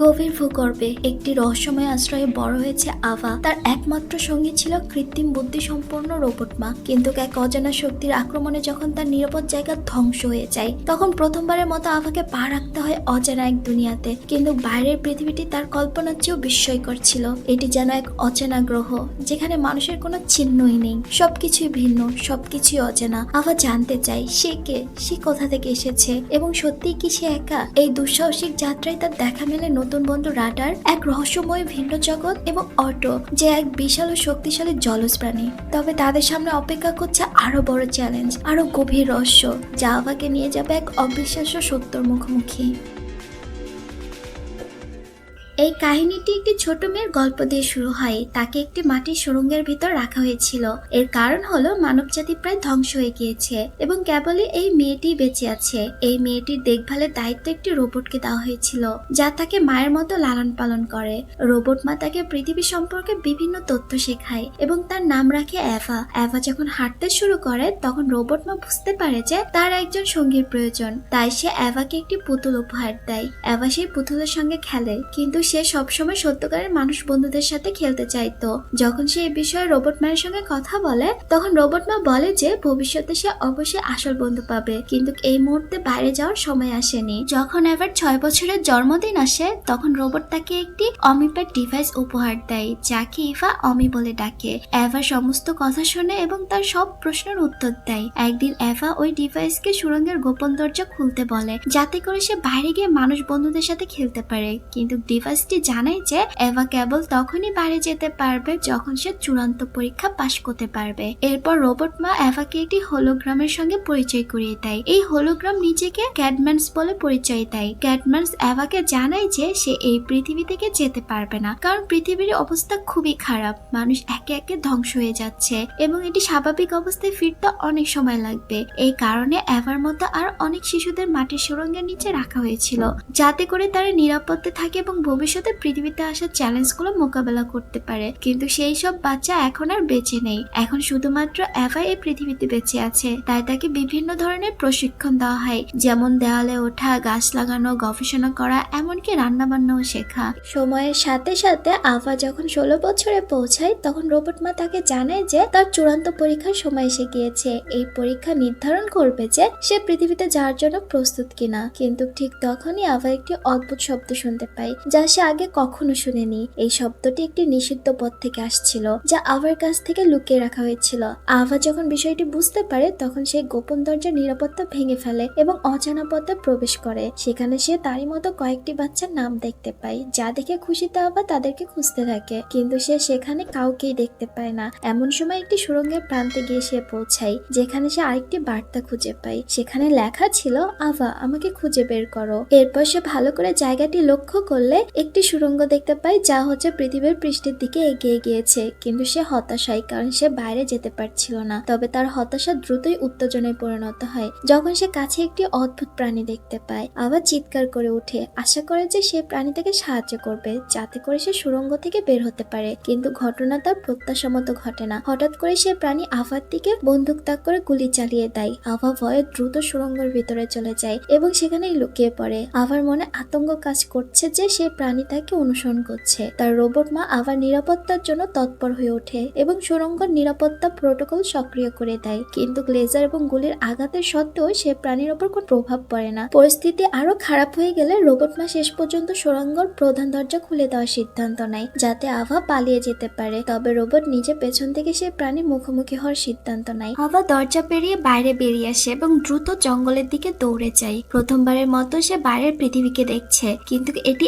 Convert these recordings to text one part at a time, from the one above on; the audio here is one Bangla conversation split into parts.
গভীর ভূগর্ভে একটি রহস্যময় আশ্রয়ে বড় হয়েছে আভা। তার একমাত্র সঙ্গী ছিল কৃত্রিম বুদ্ধি সম্পন্ন রোবট মা। কিন্তু এক অজানা শক্তির আক্রমণে যখন তার নিরাপদ জায়গা ধ্বংস হয়ে যায়, তখন প্রথমবারের মতো আভাকে পা রাখতে হয় অজানা এক দুনিয়াতে। কিন্তু বাইরের পৃথিবীটি তার কল্পনার চেয়েও বিস্ময়কর ছিল। এটি যেন এক অচেনা গ্রহ, যেখানে মানুষের কোনো চিহ্নই নেই। সবকিছুই ভিন্ন, সবকিছুই অজানা। আভা জানতে চাই সে কে? সে কোথা থেকে এসেছে? এবং সত্যিই কি সে একা? এই দুঃসাহসিক যাত্রায় তার দেখা মেলে নতুন বন্ধু রাটার এক রহস্যময় ভিন্ন জগৎ এবং অটো, যে এক বিশাল ও শক্তিশালী জলজ প্রাণী। তবে তাদের সামনে অপেক্ষা করছে আরও বড় চ্যালেঞ্জ আরও গভীর রহস্য, যা আমাকে নিয়ে যাবে এক অবিশ্বাস্য সত্যর মুখোমুখি। এই কাহিনীটি একটি ছোট মেয়ের গল্প দিয়ে শুরু হয়। তাকে একটি মাটির সুরঙ্গের ভিতর রাখা হয়েছিল। এর কারণ হলো মানবজাতি প্রায় ধ্বংস হয়ে গিয়েছে এবং কেবলই এই মেয়েটি বেঁচে আছে। এই মেয়েটির দেখভালের দায়িত্ব একটি রোবটকে দেওয়া হয়েছিল, যা তাকে মায়ের মতো লালন পালন করে। রোবট মা তাকে পৃথিবী সম্পর্কে বিভিন্ন তথ্য শেখায় এবং তার নাম রাখে অ্যাভা। অ্যাভা যখন হাঁটতে শুরু করে, তখন রোবট মা বুঝতে পারে যে তার একজন সঙ্গীর প্রয়োজন। তাই সে অ্যাভাকে একটি পুতুল উপহার দেয়। অ্যাভা সেই পুতুলের সঙ্গে খেলে, কিন্তু সে সবসময় সত্যকারের মানুষ বন্ধুদের সাথে খেলতে চাইতো। যখন সে এই বিষয়ে রোবট মায়ের সঙ্গে কথা বলে, তখন রোবট মা বলে যে ভবিষ্যতে সে অবশ্যই আসল বন্ধু পাবে। কিন্তু এই মুহূর্তে বাইরে যাওয়ার সময় আসেনি। যখন এবার ছয় বছরের জন্মদিন আসে, তখন রোবট তাকে একটি অমিপ্যাড ডিভাইস উপহার দেয়, যাকে ইভা অমি বলে ডাকে। এভা সমস্ত কথা শুনে এবং তার সব প্রশ্নের উত্তর দেয়। একদিন এভা ওই ডিভাইসকে সুরঙ্গের গোপন দরজা খুলতে বলে, যাতে করে সে বাইরে গিয়ে মানুষ বন্ধুদের সাথে খেলতে পারে। কিন্তু ডিভাইসটি জানায় যে এভা কেবল তখনই বাইরে যেতে পারবে যখন সে চূড়ান্ত পরীক্ষা পাশ করতে পারবে। এরপর রোবট মা এভাকে একটি হোলোগ্রামের সঙ্গে পরিচয় করিয়ে দেয়। এই হোলোগ্রাম নিজেকে ক্যাডম্যান্স বলে পরিচয় দেয়। ক্যাডম্যান্স এভাকে জানায় যে, সে এই পৃথিবী থেকে যেতে পারবে না, কারণ পৃথিবীর অবস্থা খুবই খারাপ। মানুষ একে একে ধ্বংস হয়ে যাচ্ছে এবং এটি স্বাভাবিক অবস্থায় ফিরতে অনেক সময় লাগবে। এই কারণে এভার মতো আর অনেক শিশুদের মাটির সুরঙ্গের নিচে রাখা হয়েছিল, যাতে করে তারা নিরাপদে থাকে এবং ভবিষ্যতে পৃথিবীতে আসা চ্যালেঞ্জগুলো মোকাবেলা করতে পারে। কিন্তু সেই সব বাচ্চা এখন আর বেঁচে নেই। এখন শুধুমাত্র এভা এই পৃথিবীতে বেঁচে আছে। তাই তাকে বিভিন্ন ধরনের প্রশিক্ষণ দেওয়া হয়। যেমন দেওয়ালে ওঠা, গাছ লাগানো, গবেষণা করা, এমনকি রান্না বান্নাও শেখা। সময়ের সাথে সাথে আভা যখন ষোলো বছরে পৌঁছায়, তখন রোবট মা তাকে জানায় যে তার চূড়ান্ত পরীক্ষার সময় এসে গিয়েছে। এই পরীক্ষা নির্ধারণ করবে যে সে পৃথিবীতে যাওয়ার জন্য প্রস্তুত কিনা। কিন্তু ঠিক তখনই আভা একটি অদ্ভুত শব্দ শুনতে পায়, যা সে আগে কখনো শুনেনি। এই শব্দটি একটি নিষিদ্ধ পথ থেকে আসছিল, যা আভার কাছ থেকে লুকিয়ে রাখা হয়েছিল। আভা যখন বিষয়টি বুঝতে পারে, তখন সে গোপন দরজার নিরাপত্তা ভেঙে ফেলে এবং অজানা পথে প্রবেশ করে। সেখানে সে তারই মতো কয়েকটি বাচ্চার নাম দেখতে পায়। যা দেখে খুশিতে আভা তাদেরকে খুঁজতে থাকে। কিন্তু সে সেখানে কাউকেই দেখতে পায় না। এমন সময় একটি সুরঙ্গের প্রান্তে গিয়ে সে পৌঁছায়, যেখানে সে আরেকটি বার্তা খুঁজে পায়। সেখানে লেখা ছিল, আভা, আমাকে খুঁজে বের করো। এরপর সে ভালো করে জায়গাটি লক্ষ্য করলে একটি সুরঙ্গ দেখতে পায় যা হচ্ছে পৃথিবীর পৃষ্ঠের দিকে এগিয়ে গিয়েছে, কিন্তু সে হতাশায় কারণ সে বাইরে যেতে পারছিল না। তবে তার হতাশা দ্রুতই উত্তেজনায় পরিণত হয়। যখন সে কাছে একটি অদ্ভুত প্রাণী দেখতে পায়, আবার চিৎকার করে উঠে আশা করে যে সে প্রাণী তাকে সাহায্য করবে, যাতে করে সে সুরঙ্গ থেকে বের হতে পারে। কিন্তু ঘটনা তার প্রত্যাশা মতো ঘটে না। হঠাৎ করে সে প্রাণী আভার দিকে বন্দুক তাক করে গুলি চালিয়ে দেয়। আভা ভয়ে দ্রুত সুরঙ্গের ভিতরে চলে যায় এবং সেখানেই লুকিয়ে পড়ে। আভার মনে আতঙ্ক কাজ করছে যে সে প্রাণী তাকে অনুসরণ করছে। তার রোবট মা আবার নিরাপত্তার জন্য তৎপর হয়ে ওঠে এবং সুরঙ্গর নিরাপত্তা প্রোটোকল সক্রিয় করে দেয়। কিন্তু লেজার এবং গুলির আঘাতের সত্ত্বেও সে প্রাণীর ওপর কোনো প্রভাব পড়ে না। পরিস্থিতি আরও খারাপ হয়ে গেলে রোবট মা শেষ পর্যন্ত সুরঙ্গর প্রধান দরজা খুলে দেওয়ার সিদ্ধান্ত নেয়, যাতে আভা পালিয়ে যেতে পারে। তবে রোবট নিজে পেছন থেকে সে প্রাণীর মুখোমুখি হওয়ার সিদ্ধান্ত নেয়। আভা দরজা পেরিয়ে বাইরে বেরিয়ে আসে এবং দ্রুত জঙ্গলের দিকে দৌড়ে যায়। প্রথমবারের মতো সে বাইরের পৃথিবীকে দেখছে, কিন্তু এটি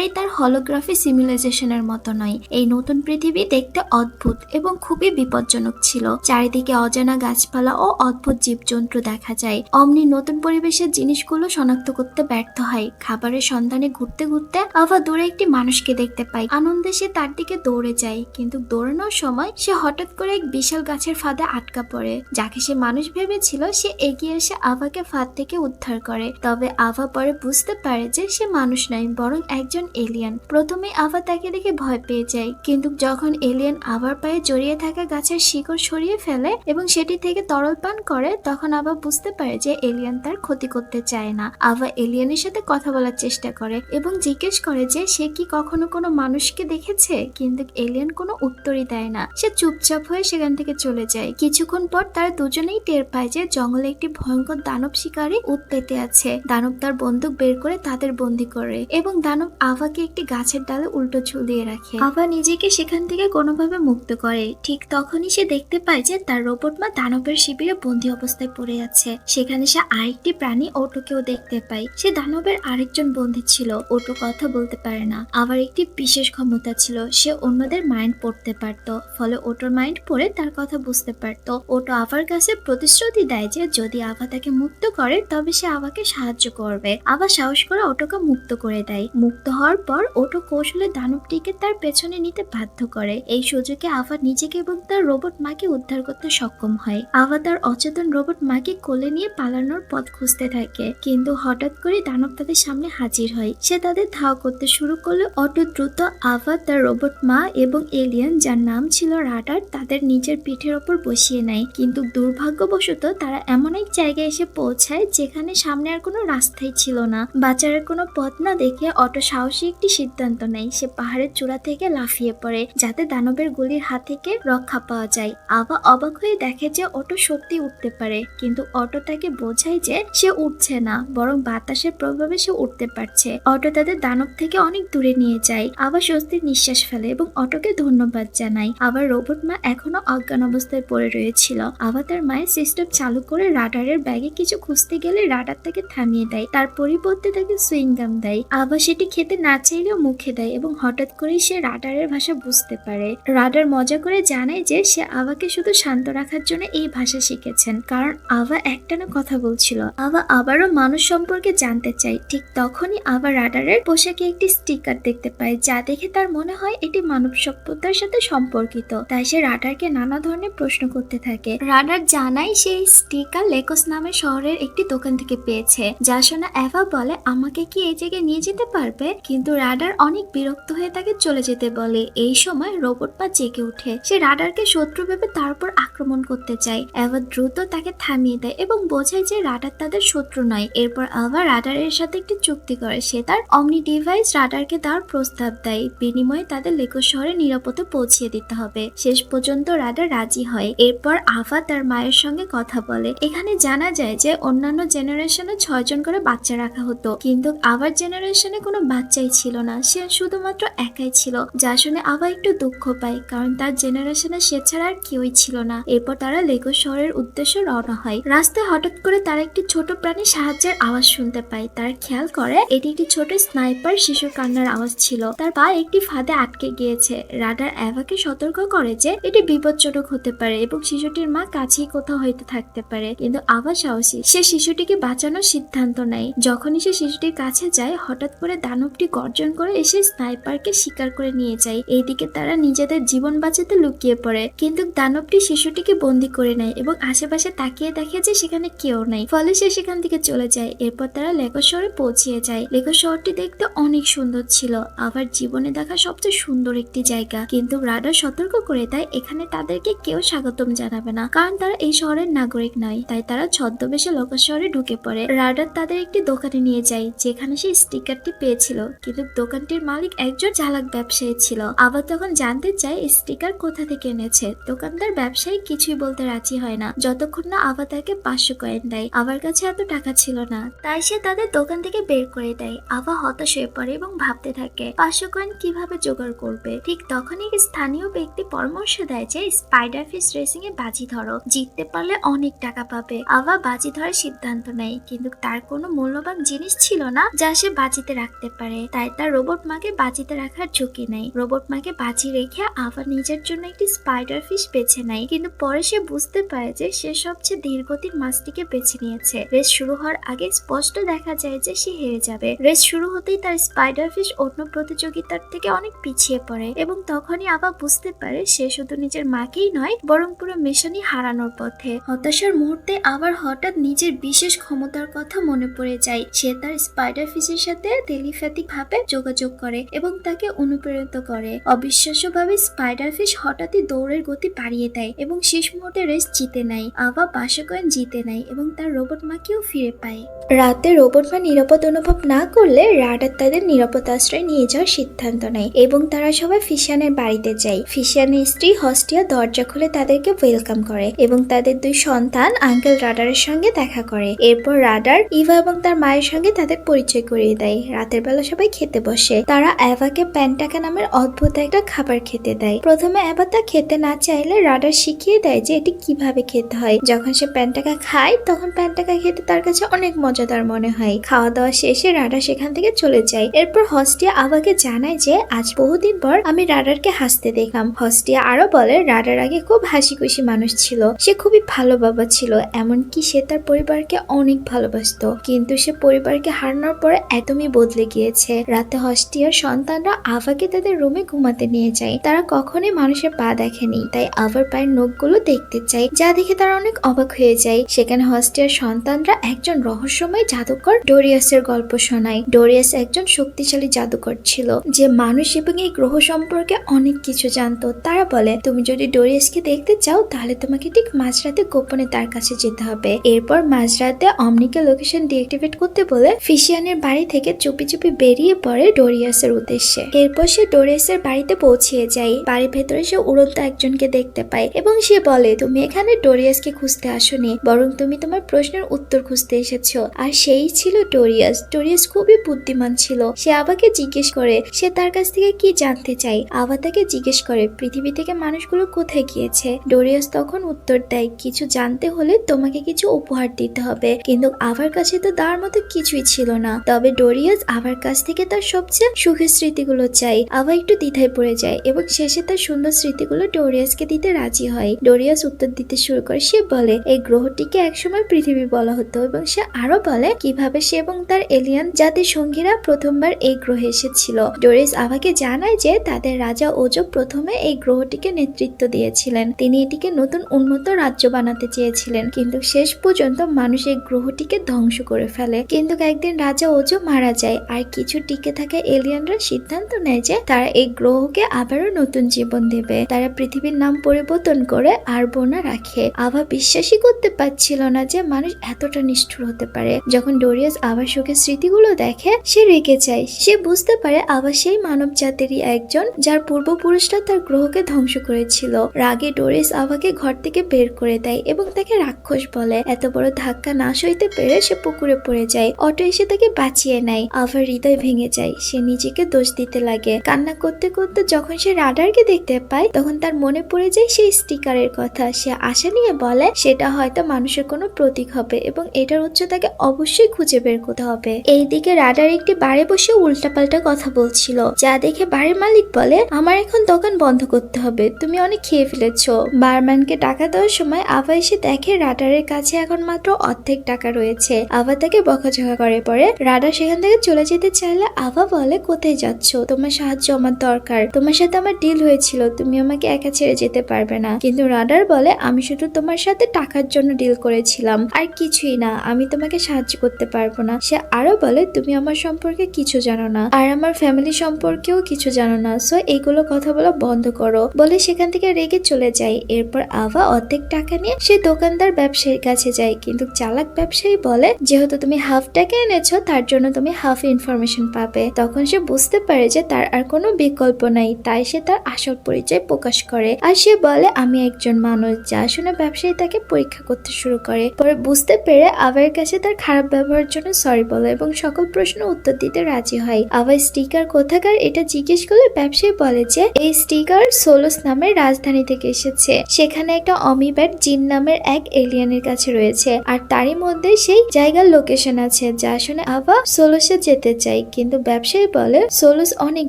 একেবারেই তার হলোগ্রাফি সিমিলাইজেশনের মতো নয়। এই নতুন পৃথিবী দেখতে অদ্ভুত এবং খুবই বিপজ্জনক ছিল। চারিদিকে অজানা গাছপালা ও অদ্ভুত জীবজন্তু দেখা যায়। অমনি নতুন পরিবেশের জিনিসগুলো শনাক্ত করতে ব্যর্থ হয়। খাবারের সন্ধানে ঘুরতে ঘুরতে আভা দূরে একটি মানুষকে দেখতে পায় আনন্দে সে তার দিকে দৌড়ে যায়, কিন্তু দৌড়ানোর সময় সে হঠাৎ করে এক বিশাল গাছের ফাঁদে আটকা পড়ে। যাকে সে মানুষ ভেবেছিল সে এগিয়ে এসে আভাকে ফাঁদ থেকে উদ্ধার করে। তবে আভা পরে বুঝতে পারে যে সে মানুষ নয়, বরং একজন এলিয়ান। প্রথমে আভা তাকে দেখে ভয় পেয়ে যায়, কিন্তু যখন এলিয়ান আবার পায়ে জড়িয়ে থাকা গাছের শিকড় সরিয়ে ফেলে এবং সেটি থেকে তরল পান করে, তখন আভা বুঝতে পারে যে এলিয়ান তার ক্ষতি করতে চায় না। আভা এলিয়ানের সাথে কথা বলার চেষ্টা করে এবং জিজ্ঞেস করে যে সে কি কখনো কোনো মানুষকে দেখেছে? কিন্তু এলিয়ান কোনো উত্তরই দেয় না। সে চুপচাপ হয়ে সেখান থেকে চলে যায়। কিছুক্ষণ পর তারা দুজনেই টের পায় যে জঙ্গলে একটি ভয়ঙ্কর দানব শিকারী উৎপেতে আছে। দানব তার বন্দুক বের করে তাদের বন্দি করে এবং দানব আভাকে একটি গাছের ডালে উল্টো ঝুলিয়ে রাখে। আভা নিজেকে সেখান থেকে কোনোভাবে মুক্ত করে। ঠিক তখনই সে দেখতে পায় যে তার রোবট মা দানবের শিবিরে বন্দি অবস্থায় পড়ে আছে। সেখানে সে আরেকটি প্রাণী ওটোকেও দেখতে পায়। সে দানবের আরেকজন বন্দী ছিল। ওটো কথা বলতে পারে না। আবার একটি বিশেষ ক্ষমতা ছিল। সে অন্যদের মাইন্ড পড়তে পারত। ফলে ওটোর মাইন্ড পড়ে তার কথা বুঝতে পারত। ওটো আভার কাছে প্রতিশ্রুতি দেয় যে যদি আভা তাকে মুক্ত করে, তবে সে আভাকে সাহায্য করবে। আভা সাহস করে ওটোকে মুক্ত করে দেয়। মুক্ত হওয়ার পর ওটো কৌশলে দানবটিকে তার পেছনে নিতে বাধ্য করে। এই সুযোগে আভা নিজেকে এবং তার রোবট মাকে উদ্ধার করতে সক্ষম হয়। আভা তার অচেতন রোবট মাকে কোলে নিয়ে পালানোর পথ খুঁজতে থাকে। কিন্তু হঠাৎ করে দানব তাদের সামনে হাজির হয়। সে তাদের ধাওয়া করতে শুরু করলে অটো দ্রুত আভা তার রোবট মা এবং এলিয়ান, যার নাম ছিল রাডার তাদের নিজের পিঠের ওপর বসিয়ে নেয়। কিন্তু দুর্ভাগ্যবশত তারা এমন এক জায়গায় এসে পৌঁছায় যেখানে সামনে আর কোনো রাস্তাই ছিল না। বাজার কোনো পথ না দেখে অটো সাহসী একটি সিদ্ধান্ত নেয়। সে পাহাড়ের চূড়া থেকে লাফিয়ে পড়ে, যাতে দানবের গুলির হাত থেকে রক্ষা পাওয়া যায়। আভা অবাক হয়ে দেখে যে অটো সত্যি উঠতে পারে, কিন্তু অটো তাকে বোঝায় যে সে উঠছে না, বরং বাতাসের প্রভাবে সে উঠতে পারছে। অটো তাদের দানব থেকে অনেক দূরে নিয়ে যায়। আবার স্বস্তির নিঃশ্বাস ফেলে এবং অটোকে ধন্যবাদ জানায়। আবার রোবট মা এখনও অজ্ঞান অবস্থায় পড়ে রয়েছিল। আবার তার মায়ের সিস্টেম চালু করে রাডারের ব্যাগে কিছু খুঁজতে গেলে রাডার তাকে থামিয়ে দেয়। তার পরিবর্তে তাকে সুইংগাম দেয়। আবার সেটি খেতে না চাইলেও মুখে দেয় এবং হঠাৎ করেই সে রাডারের ভাষা বুঝতে পারে। রাডার মজা করে জানায় যে সে আভাকে শুধু শান্ত রাখার জন্য এই ভাষা শিখেছেন। কারণ আভা একটানা কথা বলছিল। আভা আবারও মানুষ সম্পর্কে জানতে চায়। ঠিক তখনই আবার রাডারের পোশাকে একটি স্টিকার দেখতে পায়, যা দেখে তার মনে হয় এটি মানব সভ্যতার সাথে সম্পর্কিত। তাই সে রাডারকে নানা ধরনের প্রশ্ন করতে থাকে। রাডার জানায় সেই স্টিকার লেকোস নামের শহরের একটি দোকান থেকে পেয়েছে, যা শোনা এভা বলে, আমাকে কি এই জায়গায় নিয়ে যেতে পারবে? কিন্তু রাডার অনেক বিরক্ত হয়ে তাকে চলে যেতে বলে। এই সময় রোবট পা জেগে ওঠে। সে রাডারকে শত্রু ভেবে তার উপর আক্রমণ করতে চায়। এভা দ্রুত তাকে থামিয়ে দেয় এবং বোঝায় যে রাডার তাদের শত্রু নয়। এরপর আবার রাডারের সাথে একটি চুক্তি করে। সে তার অমনি ডিভাইস রাডারকে দেওয়ার প্রস্তাব দেয়। বিনিময়ে তাদের লেকো শহরে নিরাপদে পৌঁছিয়ে দিতে হবে। শেষ পর্যন্ত রাডার রাজি হয়। এরপর আভা তার মায়ের সঙ্গে কথা বলে। এখানে জানা যায় যে অন্যান্য জেনারেশনে ছয়জন করে বাচ্চা রাখা হতো। কিন্তু আবার জেনারেশনে কোনো বাচ্চাই ছিল না। সে শুধুমাত্র একাই ছিল যা শুনে আবার একটু দুঃখ পায়, কারণ তার জেনারেশনে সে ছাড়া আর কেউই ছিল না। এরপর তারা লেগো শহরের উদ্দেশ্যে রওনা হয়। রাস্তায় হঠাৎ করে তারা একটি ছোট প্রাণী সাহায্যের আওয়াজ শুনতে পায়। তার খেয়াল করে, এটি একটি ছোট স্নাইপার শিশুর কান্নার আওয়াজ ছিল। তার পা একটি ফাঁদে আটকে গিয়েছে। রাডার অ্যাভাকে সতর্ক করে যে, এটি বিপজ্জনক হতে পারে এবং শিশুটির মা কাছেই কোথাও হয়তো থাকতে পারে, কিন্তু আভা সাহসী। সে শিশুটিকে বাঁচানোর সিদ্ধান্ত নেয়। যখনই সে শিশুটির কাছে যায়, হঠাৎ করে দানবটি গর্জন করে এসে স্নাইপারকে শিকার করে নিয়ে যায়। এইদিকে তারা নিজেদের জীবন বাঁচাতে লুকিয়ে পড়ে। কিন্তু দানবটি শিশুটিকে বন্দি করে নেয় এবং আশেপাশে তাকিয়ে দেখে যে সেখানে কেউ নাই। ফলে সে সেখান থেকে চলে যায়। এরপর তারা লেগো শহরে পৌঁছিয়ে যায়। লেগো শহরটি দেখতে অনেক সুন্দর ছিল। আবার জীবনে দেখা সবচেয়ে সুন্দর একটি জায়গা। কিন্তু রাডার সতর্ক করে দেয়, এখানে তাদেরকে কেউ স্বাগতম জানাবে না। কারণ তারা এই শহরের নাগরিক নয়, তাই তারা ছদ্মবেশে লোক শহরে ঢুকে পড়ে। রাডার তাদের একটি দোকানে নিয়ে যায়, যেখানে সেই স্টিকারটি পেয়েছিল। কিন্তু দোকানটির মালিক একজন চালাক ব্যবসায়ী ছিল। আবার তখন জানতে চায় স্টিকার কোথা থেকে এনেছে। দোকানদার ব্যবসায়ী কিছুই বলতে রাজি হয় না। যতক্ষণ না আবার তাকে পাঁচশো কয়েন দেয়। আবার কাছে এত টাকা ছিল না। তাই সে তাদের দোকান থেকে বের করে দেয়। আবার হতাশ হয়ে পড়ে এবং ভাবতে থাকে, পাঁচশো কয়েন কীভাবে জোগাড় করবে? ঠিক তখনই স্থানীয় ব্যক্তি পরামর্শ দেয় যে, স্পাইডার ফিশ রেসিং এ বাজি ধরো। জিততে পারলে অনেক টাকা পাবে। আবার বাজি ধরার সিদ্ধান্ত নেয়। কিন্তু তার কোনো মূল্যবান জিনিস ছিল না, যা সে বাজিতে রাখতে পারে। তাই তার রোবট মাকে বাঁচিতে রাখার ঝুঁকি নেই। রোবট মাকে বাজি রেখে আবার নিজের জন্য একটি স্পাইডার ফিশ বেছে নেয়। কিন্তু পরে সে বুঝতে পারে যে সে সবচেয়ে ধীরগতির মাছটিকে বেছে নিয়েছে। রেস শুরু হওয়ার আগে স্পষ্ট দেখা যায় যে সে হেরে যাবে। রেস শুরু হতেই তার স্পাইডার ফিশ অন্য প্রতিযোগিতার থেকে অনেক পিছিয়ে পড়ে এবং তখনই আবার বুঝতে পারে সে শুধু নিজের মাকেই নয়, বরং পুরো মিশনই হারানোর পথে। হতাশার মুহূর্তে আবার হঠাৎ নিজের বিশেষ ক্ষমতার কথা মনে পড়ে যায়। সে তার স্পাইডার ফিশের সাথে টেলিপ্যাথিক ভাবে ধাপে যোগাযোগ করে এবং তাকে অনুপ্রেরিত করে। অবিশ্বাস্যভাবে স্পাইডার ফিশ হঠাৎই দৌড়ের গতি বাড়িয়ে দেয় এবং শেষ মুহূর্তে রেস জিতে নেয় পাশে কয়েন জিতে নেয় এবং তার রোবট মাকেও ফিরে পায়। রাতে রোবট মা নিরাপদ অনুভব না করলে রাডার তাদের নিরাপদ আশ্রয় নিয়ে যাওয়ার সিদ্ধান্ত নেয় এবং তারা সবাই ফিশানের বাড়িতে যায়। ফিশিয়ানের স্ত্রী হস্টিয়া দরজা খুলে তাদেরকে ওয়েলকাম করে এবং তাদের দুই সন্তান আঙ্কেল রাডারের সঙ্গে দেখা করে। এরপর রাডার ইভা এবং তার মায়ের সঙ্গে তাদের পরিচয় করিয়ে দেয়। রাতের বেলা সবাই খেতে বসে। তারা অ্যাভাকে প্যান্টাকা নামের অদ্ভুত একটা খাবার খেতে দেয়। প্রথমে অ্যাভা তা খেতে না চাইলে রাডার শিখিয়ে দেয় যে এটি কীভাবে খেতে হয়। যখন সে প্যান্টাকা খায়, তখন প্যান্টাকা খেতে তার কাছে অনেক মজাদার মনে হয়। খাওয়া দাওয়া শেষে রাডার সেখান থেকে চলে যায়। এরপর হস্টিয়া আভাকে জানায় যে, আজ বহুদিন পর আমি রাডারকে হাসতে দেখলাম। হস্টিয়া আরও বলে, রাডার আগে খুব হাসি খুশি মানুষ ছিল। সে খুবই ভালো বাবা ছিল, এমনকি সে তার পরিবারকে অনেক ভালোবাসতো। কিন্তু সে পরিবারকে হারানোর পরে একদমই বদলে গিয়েছে। রাতে হস্টিয়ার সন্তানরা আভাকে তাদের রুমে ঘুমাতে নিয়ে যায়। তারা কখনোই মানুষের পা দেখেনি, তাই আভার পায়ের নখগুলো দেখতে চায়। যা দেখে তারা অনেক অবাক হয়ে যায়। সেখানে হস্টিয়ার সন্তানরা একজন রহস্যময় জাদুকর ডোরিয়াসের গল্প শোনায়। ডোরিয়াস একজন শক্তিশালী জাদুকর ছিল, যে মানুষ এবং এই গ্রহ সম্পর্কে অনেক কিছু জানতো। তারা বলে, তুমি যদি ডোরিয়াসকে দেখতে চাও, তাহলে তোমাকে ঠিক মাঝরাতে গোপনে তার কাছে যেতে হবে। এরপর মাঝরাতে অমনিকে লোকেশন ডিঅ্যাক্টিভেট করতে বলে ফিশিয়ানের বাড়ি থেকে চুপি চুপি বেরিয়ে পড়ে ডোরিয়াসের উদ্দেশ্যে। এরপর সে ডোরিয়াসের বাড়িতে পৌঁছিয়ে যায়। বাড়ির ভেতরে সে উড়ন্ত একজনকে দেখতে পায় এবং সে বলে, তুমি এখানে ডোরিয়াসকে খুঁজতে আসোনি, বরং তুমি তোমার প্রশ্নের উত্তর খুঁজতে এসেছ। আর সেই ছিল ডোরিয়াস। ডোরিয়াস খুবই বুদ্ধিমান ছিল। সে আবাকে জিজ্ঞেস করে, সে তার কাছ থেকে কি জানতে চায়? আবা তাকে জিজ্ঞেস করে, পৃথিবী থেকে মানুষগুলো কোথায় গিয়েছে? ডোরিয়াস তখন উত্তর দেয়, কিছু জানতে হলে তোমাকে কিছু উপহার দিতে হবে। কিন্তু আবার কাছে তো তার মতো কিছুই ছিল না। তবে ডোরিয়াস আবার কাছ থেকে তার সবচেয়ে সুখের স্মৃতিগুলো চাই। আবার একটু দ্বিধায় পড়ে যায় এবং শেষে তার সুন্দর স্মৃতিগুলো ডোরিয়াসকে দিতে রাজি হয়। ডোরিয়াস উত্তর দিতে শুরু করে, সে বলে, এই গ্রহটিকে একসময় পৃথিবী বলা হতো এবং সে আরও বলে, কীভাবে সে এবং তার এলিয়ান জাতির সঙ্গীরা প্রথমবার এই গ্রহে এসেছিল? ডোরিস আভাকে জানায় যে তাদের রাজা ওজো প্রথমে এই গ্রহটিকে নেতৃত্ব দিয়েছিলেন। তিনি এটিকে নতুন উন্নত রাজ্য বানাতে চেয়েছিলেন। কিন্তু শেষ পর্যন্ত মানুষ এই গ্রহটিকে ধ্বংস করে ফেলে। কিন্তু একদিন রাজা ওজো মারা যায়। আর কিছু টিকে থাকা এলিয়ানরা সিদ্ধান্ত নেয় যে তারা এই গ্রহকে আবারও নতুন জীবন দেবে। তারা পৃথিবীর নাম পরিবর্তন করে আর বোনা রাখে। আভা বিশ্বাসই করতে পারছিল না যে মানুষ এতটা নিষ্ঠুর হতে পারে। যখন ডোরিয়াস আবার সুখের স্মৃতিগুলো দেখে, সে রেগে যায়। সে বুঝতে পারে আবার সেই মানব জাতিরই একজন যার পূর্বপুরুষরা তার গ্রহকে ধ্বংস করেছিল। রাগে ডোরিস আভাকে ঘর থেকে বের করে দেয় এবং তাকে রাক্ষস বলে। এত বড় ধাক্কা না সইতে পেরে সে পুকুরে পড়ে যায়। অটো এসে তাকে বাঁচিয়ে নেয়। আভার হৃদয় ভেঙে যায়। সে নিজেকে দোষ দিতে লাগে। কান্না করতে করতে যখন সে রাডারকে দেখতে পায়, তখন তার মনে পড়ে যায় সেই স্টিকারের কথা। সে আশা নিয়ে বলে, সেটা হয়তো মানুষের কোনো প্রতীক হবে এবং এটার উচ্চতাকে অবশ্যই খুঁজে বের করতে হবে। এইদিকে রাডার একটি বারে বসে উল্টাপাল্টা কথা বলছিল। যা দেখে বাড়ির মালিক বলে, আমার এখন দোকান বন্ধ করতে হবে। তুমি অনেক খেয়ে ফেলেছো। বারম্যানকে টাকা দেওয়ার সময় আভা এসে দেখে রাডারের কাছে এখন মাত্র অর্ধেক টাকা রয়েছে। আভা তাকে বকাঝকা করে পরে রাডার সেখান থেকে চলে যেতে চাইলে আভা বলে, কোথায় যাচ্ছ? তোমার সাহায্য আমার দরকার। তোমার সাথে আমার ডিল হয়েছিল, তুমি আমাকে একা ছেড়ে যেতে পারবে না। কিন্তু রাডার বলে, আমি শুধু তোমার সাথে টাকার জন্য ডিল করেছিলাম, আর কিছুই না। আমি তোমাকে সাহায্য করতে পারব না। সে আরও বলে, তুমি আমার সম্পর্কে কিছু জানো না, আর আমার ফ্যামিলি সম্পর্কেও কিছু জানো না। সো এইগুলো কথা বলা বন্ধ করো। বলে সেখান থেকে রেগে চলে যায়। এরপর আভা অর্ধেক টাকা নিয়ে সে দোকানদার ব্যবসায়ীর কাছে যায়। কিন্তু চালাক ব্যবসায়ী বলে, যেহেতু তুমি হাফ টাকা এনেছো, তার জন্য তুমি হাফ ইনফরমেশন পাবে, তখন সে বুঝতে পারে যে তার আর কোনো বিকল্প নাই। তাই সে তার আসল পরিচয় প্রকাশ করে আর সে বলে, আমি একজন মানুষ যা শুনে ব্যবসায়ী তাকে পরীক্ষা করতে শুরু করে। পরে বুঝতে পেরে আভার কাছে তার খারাপ ব্যবহারের জন্য সরি বলে এবং সকল প্রশ্ন উত্তর দিতে রাজি হয়। আবার স্টিকার কোথাকার? এটা জিজ্ঞেস করলে ব্যবসায়ী বলে যে, এই স্টিকার সোলোস নামের রাজধানী থেকে এসেছে। সেখানে একটা অমিব্যাট জিন নামের এক এলিয়ানের কাছে রয়েছে। আর তারই মধ্যে সেই জায়গার লোকেশন আছে, যা শুনে আভা সোলোসে যেতে চাই কিন্তু ব্যবসায়ী বলে, সোলোস অনেক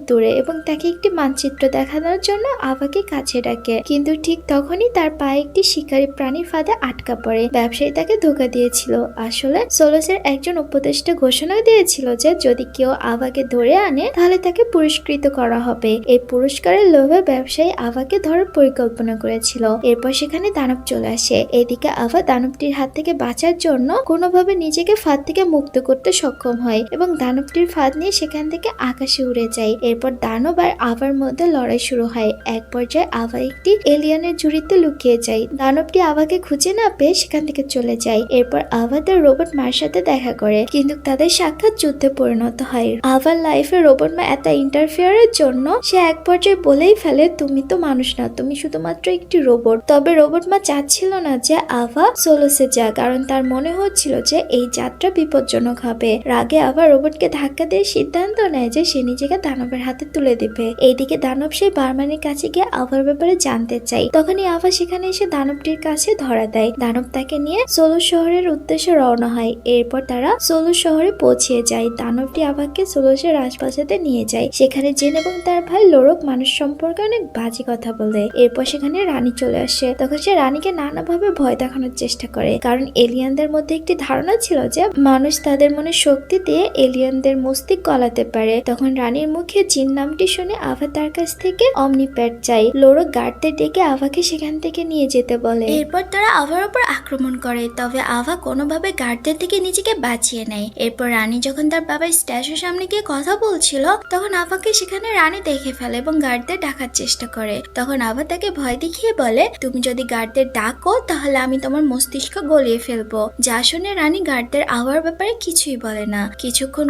দূরে এবং তাকে একটি মানচিত্র দেখানোর জন্য আভাকে কাছে ডাকে। কিন্তু ঠিক তখনই তার পায়ে একটি শিকারী প্রাণীর ফাঁদে আটকা পড়ে। ব্যবসায়ী তাকে ধোকা দিয়েছিল। আসলে সোলোসের একজন উপদেষ্টা ঘোষণা দিয়েছিল যে, যদি কেউ আভাকে ধরে আনে, তাহলে তাকে পুরস্কৃত করা হবে। এই পুরস্কারের লোভে ব্যবসায়ী আভাকে ধরার পরিকল্পনা করেছিল। এরপর সেখানে দানব চলে আসে। এদিকে আভা দানবটির হাত থেকে বাঁচার জন্য কোনোভাবে নিজেকে ফাঁদ থেকে মুক্ত করতে সক্ষম হয় এবং দানবটির ফাঁদ নিয়ে সেখান থেকে আকাশে উড়ে যায়। এরপর দানব আর আভার মধ্যে লড়াই শুরু হয়। এক পর্যায়ে আভা একটি এলিয়ানের ঝুড়িতে লুকিয়ে যায়। দানবটি আভাকে খুঁজে না পেয়ে সেখান থেকে চলে যায়। এরপর আভা তার রোবট মার সাথে দেখা করে, কিন্তু তাদের সাক্ষাৎ যুদ্ধে পরিণত হয়। আভার লাইফে রোবট মা এত ইন্টারফিয়ারের জন্য সে এক পর্যায়ে বলেই ফেলে, তুমি তো মানুষ না, তুমি শুধুমাত্র একটি রোবট। তবে রোবট মা চাচ্ছিল না যে আভা সোলোসে যাক, কারণ তার মনে হচ্ছিল যে এই যাত্রা বিপজ্জনক হবে। রাগে আবার রোবটকে ধাক্কা দিয়ে সিদ্ধান্ত নেয় যে সে নিজেকে দানবের হাতে তুলে দেবে। এইদিকে দানব সেই বারমানের কাছে গিয়ে আভার ব্যাপারে জানতে চাই তখনই আভা সেখানে এসে দানবটির কাছে ধরা দেয়। দানব তাকে নিয়ে সোলো শহরের উদ্দেশ্যে রওনা হয়। এরপর তারা সোলো শহরে পৌঁছে যায়। দানবটি আভাকে সোলোসের রাজপ্রাসাদে নিয়ে যায়। সেখানে জেন এবং তার ভাই লোরক মানুষ সম্পর্কে অনেক বাজে কথা বলে। এরপর সেখানে রানী চলে আসে। তখন সে রানীকে নানাভাবে ভয় দেখানোর চেষ্টা করে। কারণ এলিয়ানদের মধ্যে একটি ধারণা ছিল যে মানুষ তাদের মনে শক্তি দিয়ে এলিয়ানদের মস্তিষ্ক গলাতে পারে। তখন রানীর মুখে জিন নামটি শুনে আভা তার কাছ থেকে অমনি প্যাট চাই লোরক গার্ডদের ডেকে আভাকে সেখান থেকে নিয়ে যেতে বলে। এরপর তারা আভার উপর আক্রমণ করে, তবে আভা কোনোভাবে গার্ডদের থেকে নিজেকে বাঁচিয়ে নেয়। এরপর রানী যখন তার বাবার স্ট্যাচুর সামনে গিয়ে কথা বলছিল, তখন আভাকে সেখানে রানী দেখে ফেলে এবং গার্ডদের ডাকার চেষ্টা করে। তখন আভা তাকে ভয় দেখিয়ে বলে, তুমি যদি গার্ডদের ডাকো, তাহলে আমি তোমার মস্তিষ্ক গলিয়ে ফেলব। যা শুনে রানী গার্ডদের আভার ব্যাপারে কিছুই বলে না। কিছুক্ষণ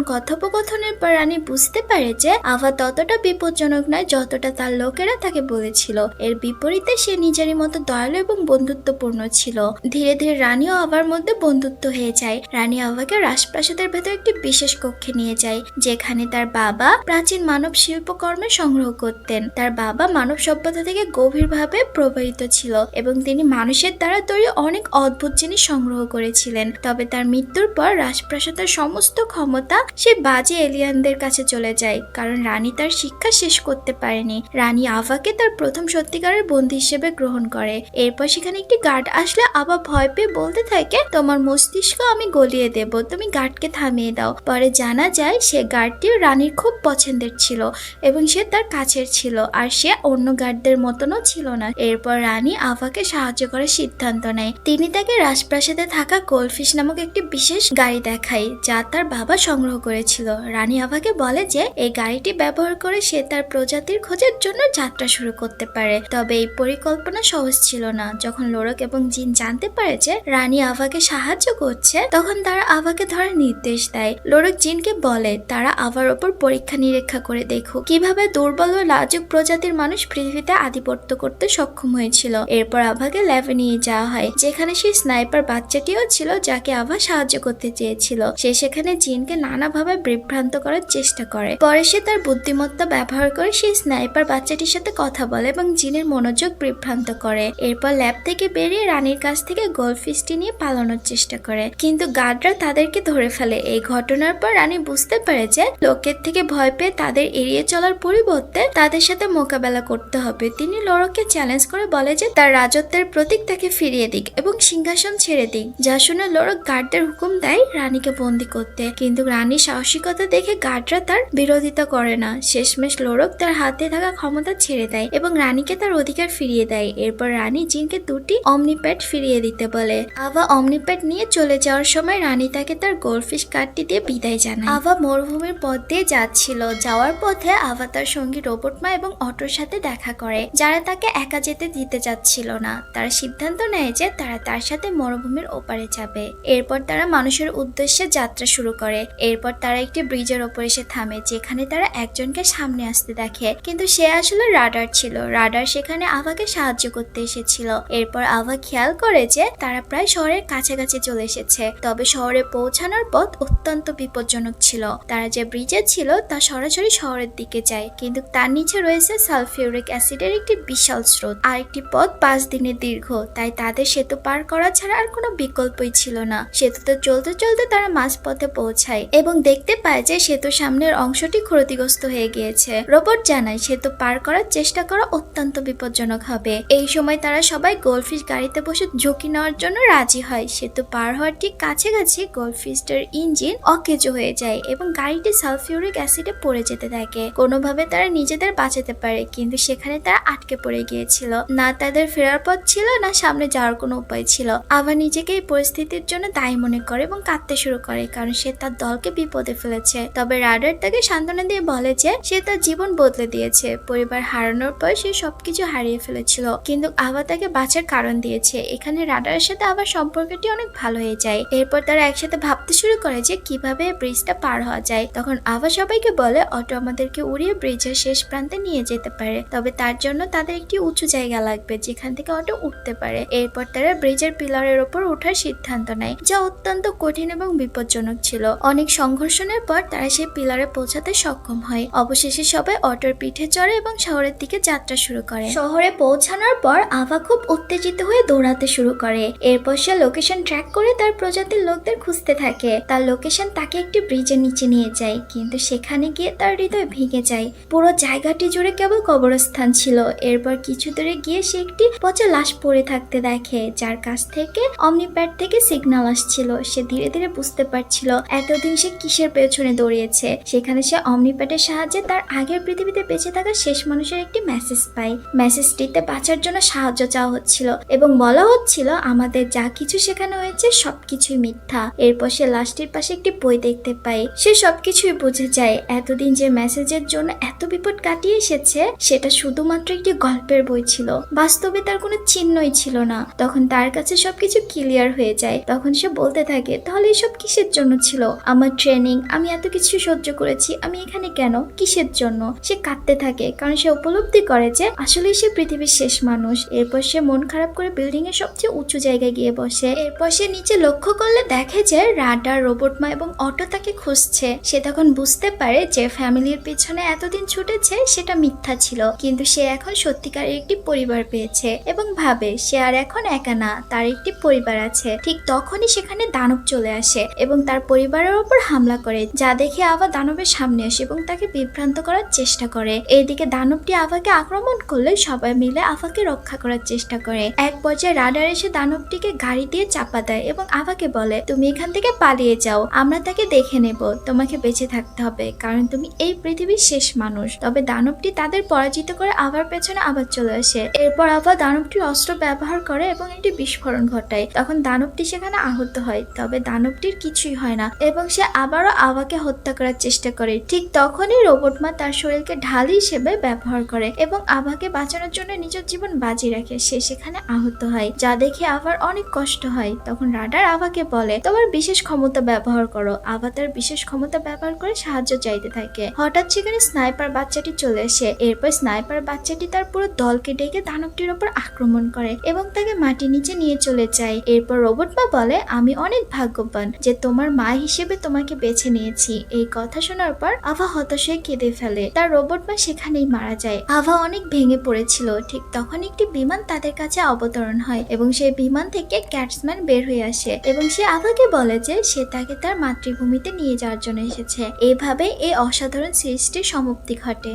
কথোপকথনের পর রানী বুঝতে পারে যে আভা ততটা বিপজ্জনক নয় যতটা তার লোকেরা তাকে বলেছিল। এর বিপরীতে সে নিজেরই মতো দয়ালু এবং বন্ধুত্বপূর্ণ ছিল। ধীরে ধীরে রানী ও আভার মধ্যে বন্ধুত্ব হয়ে যায়। রানী আভাকে রাজপ্রাসাদের ভেতর একটি বিশেষ কক্ষে নিয়ে যায়, যেখানে তার বাবা প্রাচীন মানব শিল্পকর্মে সংগ্রহ করতেন। তার বাবা মানব সভ্যতা থেকে গভীরভাবে প্রবাহিত ছিল এবং তিনি মানুষের দ্বারা তৈরি অনেক অদ্ভুত জিনিস সংগ্রহ করেছিলেন। তবে তার মৃত্যুর পর রাজপ্রাসাদের সমস্ত ক্ষমতা সে বাজে এলিয়ানদের কাছে চলে যায়, কারণ রানী তার শিক্ষা শেষ করতে পারেনি। রানী আভাকে তার প্রথম সত্যিকারের বন্ধু হিসেবে গ্রহণ করে। এরপর সেখানে একটি গার্ড আসলে আবার ভয় পেয়ে বলতে থাকে, তোমার মস্তিষ্ক আমি গলিয়ে দেব, তুমি গার্ডকে থামিয়ে দাও। পরে জানা যায়, সে গার্ডটিও রানীর খুব পছন্দের ছিল এবং সে তার কাছের ছিল, আর সে অন্য গার্ডদের মতনও ছিল না। এরপর রানী আভাকে সাহায্য করার সিদ্ধান্ত নেয়। তিনি তাকে রাজপ্রাসাদে থাকা গোলফিশ নামক একটি বিশেষ গাড়ি দেখায়, যা তার বাবা সংগ্রহ করেছিল। রানী আভাকে বলে যে, এই গাড়িটি ব্যবহার করে সে তার প্রজাতির খোঁজের জন্য যাত্রা শুরু করতে পারে। তবে এই পরিকল্পনা সহজ ছিল না। যখন লোরক এবং জিন জানতে পারে যে রানী আভাকে সাহায্য করছে, তখন তারা আভাকে ধরার নির্দেশ দেয়। লোরক জিনকে বলে, তারা আভার ওপর পরীক্ষা নিরীক্ষা করে দেখুক কীভাবে দুর্বল ও লাজুক প্রজাতির মানুষ পৃথিবীতে আধিপত্য করতে সক্ষম হয়েছিল। এরপর আভাকে ল্যাবে নিয়ে যাওয়া হয়, যেখানে সেই স্নাইপার বাচ্চাটিও ছিল যাকে আভা সাহায্য করতে চেয়েছিল। সে সেখানে জিনকে নানাভাবে বিভ্রান্ত করার চেষ্টা করে। পরে সে তার বুদ্ধিমত্তা ব্যবহার করে সেই স্নাইপার বাচ্চাটির সাথে কথা বলে এবং জিনের মনোযোগ বিভ্রান্ত করে। এরপর ল্যাব থেকে বেরিয়ে রানীর কাছ থেকে গোল্ডফিশটি নিয়ে পালানোর চেষ্টা করে। কিন্তু গার্ডরা তাদেরকে ধরে ফেলে। এই ঘটনার পর রানী বুঝতে পারে যে লোকের থেকে ভয় পেয়ে তাদের এড়িয়ে চলার পরিবর্তে তাদের সাথে মোকাবেলা করতে হবে। তিনি লড়কে চ্যালেঞ্জ করে বলে যে তার রাজত্বের প্রতীক তাকে ফিরিয়ে দিক এবং সিংহাসন ছেড়ে দিক। যা শুনে লড়ক গার্ডদের হুকুম দেয় রানীকে বন্দি করতে। কিন্তু রানী সাহসিকতা দেখে গার্ডরা তার বিরোধিতা করে না। শেষমেশ লোরক তার হাতে থাকা ক্ষমতা ছেড়ে দেয় এবং রানীকে তার অধিকার ফিরিয়ে দেয়। এরপর রানী জিনকে দুটি অমনিপ্যাড ফিরিয়ে দিতে বলে। আভা অমনিপ্যাড নিয়ে চলে যাওয়ার সময় রানী তাকে তার গোল্ডফিশ কার্ডটি দিয়ে বিদায় জানায়। আভা মরুভূমির পথ দিয়ে যাচ্ছিল। যাওয়ার পথে আভা তার সঙ্গী রোবট মা এবং অটোর সাথে দেখা করে। যারা তাকে একা যেতে দিতে যাচ্ছিল না। তারা সিদ্ধান্ত নেয় যে তারা তার সাথে মরুভূমির ওপারে যাবে। এরপর তারা মানুষের উদ্দেশ্যে যাত্রা শুরু করে। এরপর তারা একটি ব্রিজের ওপর এসে থামে, যেখানে তারা একজনকে সামনে আসতে দেখে। কিন্তু সে আসলে রাডার ছিল। রাডার সেখানে আভাকে সাহায্য করতে এসেছিল। এরপর আভা খেয়াল করে যে তারা প্রায় শহরের কাছাকাছি চলে এসেছে। তবে শহরে পৌঁছানোর পথ অত্যন্ত বিপজ্জনক ছিল। তারা যে ব্রিজে ছিল, তা সরাসরি শহরের দিকে যায়। কিন্তু তার নিচে রয়েছে সালফিউরিক অ্যাসিডের একটি বিশাল স্রোত। আর একটি পথ পাঁচ দিনের দীর্ঘ। তাই তাদের সেতু পার করা ছাড়া আর কোনো বিকল্পই ছিল না। সেতুতে চলতে চলতে তারা মাঝপথে পৌঁছায় এবং দেখতে পায় যে সেতুর সামনের অংশটি ক্ষতিগ্রস্ত হয়ে গিয়েছে। রোবট জানায়, সেতু পার করার চেষ্টা করা অত্যন্ত বিপজ্জনক হবে। এই সময় তারা সবাই গোলফিশ গাড়িতে বসে ঝুঁকি নেওয়ার জন্য রাজি হয়। সেতু পার হওয়ার ঠিক কাছাকাছি গোলফিশটার ইঞ্জিন অকেজো হয়ে যায় এবং গাড়িটি সালফিউরিক অ্যাসিডে পড়ে যেতে থাকে। কোনোভাবে তারা নিজেদের বাঁচাতে পারে, কিন্তু সেখানে তারা আটকে পড়ে গিয়েছিল। না তাদের ফেরার পথ ছিল, না সামনে যাওয়ার কোনো উপায় ছিল। আবার নিজেকে এই পরিস্থিতির জন্য দায়ী মনে করে এবং কাঁদতে শুরু করে, কারণ সে তার দলকে বিপদে ফেলেছে। তবে রাডার তাকে সান্ত্বনা দিয়ে বলে যে সে তার জীবন বদলে দিয়েছে। পরিবার হারানোর পর সে সবকিছু হারিয়ে ফেলেছিল, কিন্তু আভা তাকে বাঁচার কারণ দিয়েছে। এখানে রাডারের সাথে আবার সম্পর্কটি অনেক ভালো হয়ে যায়। এরপর তারা একসাথে ভাবতে শুরু করে যে কীভাবে ব্রিজটা পার হওয়া যায়। তখন আভা সবাইকে বলে, অটো আমাদেরকে উড়িয়ে ব্রিজের শেষ প্রান্তে নিয়ে যেতে পারে। তবে তার জন্য তাদের একটি উঁচু জায়গা লাগবে, যেখান থেকে অটো উঠতে পারে। এরপর তারা ব্রিজের পিলারের ওপর ওঠার সিদ্ধান্ত নেয়, যা অত্যন্ত কঠিন এবং বিপজ্জনক ছিল। অনেক সংঘর্ষণের পর তারা সেই পিলারে পৌঁছাতে সক্ষম হয়। অবশেষে সবাই অটোর পিঠে চড়ে এবং শহরের দিকে যাত্রা শুরু করে। শহরে পৌঁছানোর পর আভা খুব উত্তেজিত হয়ে দৌড়াতে শুরু করে। এরপর সে লোকেশন ট্র্যাক করে তার প্রজাতির লোকদের খুঁজতে থাকে। তার লোকেশন তাকে একটি ব্রিজের নিচে নিয়ে যায়, কিন্তু সেখানে গিয়ে তার হৃদয় ভেঙে যায়। পুরো জায়গাটি জুড়ে কেবল কবরস্থান ছিল। এরপর কিছু দূরে গিয়ে সে একটি পচা লাশ পড়ে থাকতে দেখে, যার কাছ থেকে অমনিপ্যাড থেকে সিগন্যাল আসছিল। সে ধীরে ধীরে বুঝতে পারছিল, এতদিন সে কিসের পেছনে দৌড়িয়েছে। সেখানে সে অমনিপ্যাডের সাহায্যে তার আগের পৃথিবীতে বেঁচে থাকা শেষ মানুষের একটি মেসেজ পায়। মেসেজটিতে বাঁচার জন্য সাহায্য চাওয়া হচ্ছিল এবং বলা হচ্ছিল, আমাদের যা কিছু সেখানে হয়েছে সবকিছুই মিথ্যা। এরপর সে লাশটির পাশে একটি বই দেখতে পায়। সে সবকিছুই বুঝে যায়। এতদিন যে মেসেজের জন্য এত বিপদ কাটিয়ে এসেছে, সেটা শুধুমাত্র একটি গল্পের বই ছিল। বাস্তবে তার কোনো চিহ্নই ছিল না। তখন তার কাছে সবকিছু ক্লিয়ার হয়ে যায়। তখন সে বলতে থাকে, তাহলে এসব কিসের জন্য ছিল? আমার ট্রেনিং আমি এত কিছু সহ্য করেছি, আমি এখানে কেন? কিসের জন্য? সে কাঁদতে থাকে, কারণ সে উপলব্ধি করে যে আসলে সে পৃথিবীর শেষ মানুষ। এরপর সে মন খারাপ করে বিল্ডিং এর সবচেয়ে উঁচু জায়গায় গিয়ে বসে। এরপর সে নিচে লক্ষ্য করলে দেখে যে রাডার, রোবট মা এবং অটো তাকে খুঁজছে। সে তখন বুঝতে পারে যে ফ্যামিলির পিছনে এতদিন ছুটেছে, সেটা মিথ্যা ছিল। কিন্তু সে এখন সত্যিকারের একটি পরিবার পেয়েছে এবং ভাবে সে আর এখন একা না, তার একটি পরিবার আছে। ঠিক তখনই সেখানে দানব চলে আসে এবং তার পরিবারের ওপর হামলা করে, যা দেখে আভা দানবের সামনে আসে এবং তাকে বিভ্রান্ত করার চেষ্টা করে। এইদিকে দানবটি আভাকে আক্রমণ করলে সবাই মিলে আভাকে রক্ষা করার চেষ্টা করে। এক পর্যায়ে রাডার এসে দানবটিকে গাড়ি দিয়ে চাপা দেয় এবং আভাকে বলে, তুমি এখান থেকে পালিয়ে যাও, আমরা তাকে দেখে নেব। তোমাকে বেঁচে থাকতে হবে, কারণ তুমি এই পৃথিবীর শেষ মানুষ। তবে দানবটি তাদের পরাজিত করে আবার পেছনে আবার চলে আসে। এরপর আবার দানবটির অস্ত্র ব্যবহার করে এবং একটি বিস্ফোরণ ঘটায়। তখন দানবটি সেখানে আহত হয়, তবে দানবটির কিছুই হয় না এবং সে আবারও আভাকে হত্যা করার চেষ্টা করে। ঠিক তখনই রোবট মা তার শরীরকে ঢাল হিসেবে ব্যবহার করে এবং আভাকে বাঁচানোর জন্য নিজের জীবন বাজি রাখে। সে সেখানে আহত হয়, যা দেখে আবার অনেক কষ্ট হয়। তখন রাডার আভাকে বলে, তোমার বিশেষ ক্ষমতা ব্যবহার করো। আভা তার বিশেষ ক্ষমতা ব্যবহার করে সাহায্য চাইতে থাকে। হঠাৎ সেখানে স্নাইপার বাচ্চাটি চলে আসে। এরপর স্নাইপার বাচ্চাটি তার পুরো দলকে ডেকে দানবটির ওপর আক্রমণ করে এবং তাকে মাটির নিচে নিয়ে চলে যায়। এরপর রোবট মা বলে, আমি অনেক ভাগ্যবান যে তোমার মা হিসেবে তোমাকে বেছে নিয়েছি। এই কথা শোনার পর আভা হতাশায় কেঁদে ফেলে। তার রোবট মা সেখানেই মারা যায়। আভা অনেক ভেঙে পড়েছিল। ঠিক তখন একটি বিমান তাদের কাছে অবতরণ হয় এবং সেই বিমান থেকে ক্যাটসম্যান বের হয়ে আসে এবং সে আভাকে বলে যে সে তাকে তার মাতৃভূমিতে নিয়ে যাওয়ার জন্য এসেছে। এইভাবে এই অসাধারণ সিরিজটির সমাপ্তি ঘটে।